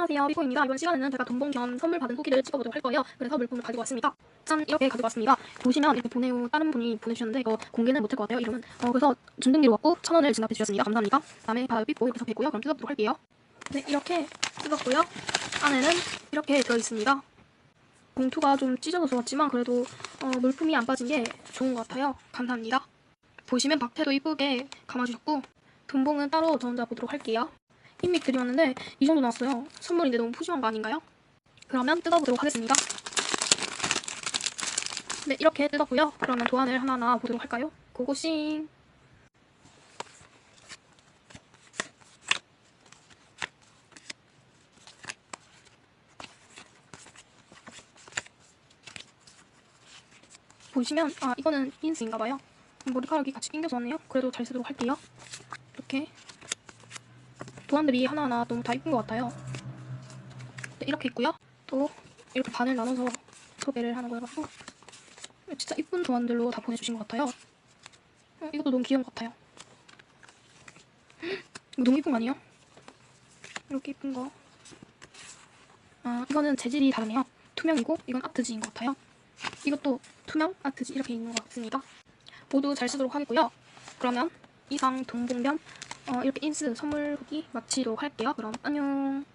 안녕하세요. 비코입니다. 이번 시간에는 제가 돈봉 겸 선물 받은 후기를 찍어보도록 할 거예요. 그래서 물품을 가지고 왔습니다. 짠! 이렇게 가지고 왔습니다. 보시면 이렇게 보내오 다른 분이 보내주셨는데 이거 공개는 못할 것 같아요 이러면 어 그래서 준등기로 왔고 천 원을 진압해 주셨습니다. 감사합니다. 다음에 바로 삐뽀 이렇게 적혀있고요. 그럼 뜯어보도록 할게요. 네 이렇게 뜯었고요. 안에는 이렇게 들어있습니다. 봉투가 좀 찢어져서 왔지만 그래도 어, 물품이 안 빠진 게 좋은 것 같아요. 감사합니다. 보시면 박태도 이쁘게 감아주셨고 돈봉은 따로 저 혼자 보도록 할게요 흰믹 드렸는데 이 정도 나왔어요. 선물인데 너무 푸짐한 거 아닌가요? 그러면 뜯어보도록 하겠습니다. 네, 이렇게 뜯었고요. 그러면 도안을 하나하나 보도록 할까요? 고고싱! 보시면 아 이거는 인스인가봐요. 머리카락이 같이 낑겨서 왔네요. 그래도 잘 쓰도록 할게요. 이렇게 도안들이 하나하나 너무 다 이쁜 것 같아요. 네, 이렇게 있고요. 또 이렇게 반을 나눠서 소개를 하는 거여가지고 진짜 이쁜 도안들로 다 보내주신 것 같아요. 어, 이것도 너무 귀여운 것 같아요. 이거 너무 이쁜 거 아니에요? 이렇게 이쁜 거. 아 이거는 재질이 다르네요. 투명이고 이건 아트지인 것 같아요. 이것도 투명 아트지 이렇게 있는 것 같습니다. 모두 잘 쓰도록 하겠고요. 그러면 이상 동봉변 어, 이렇게 인스 선물 후기 마치도록 할게요. 그럼 안녕.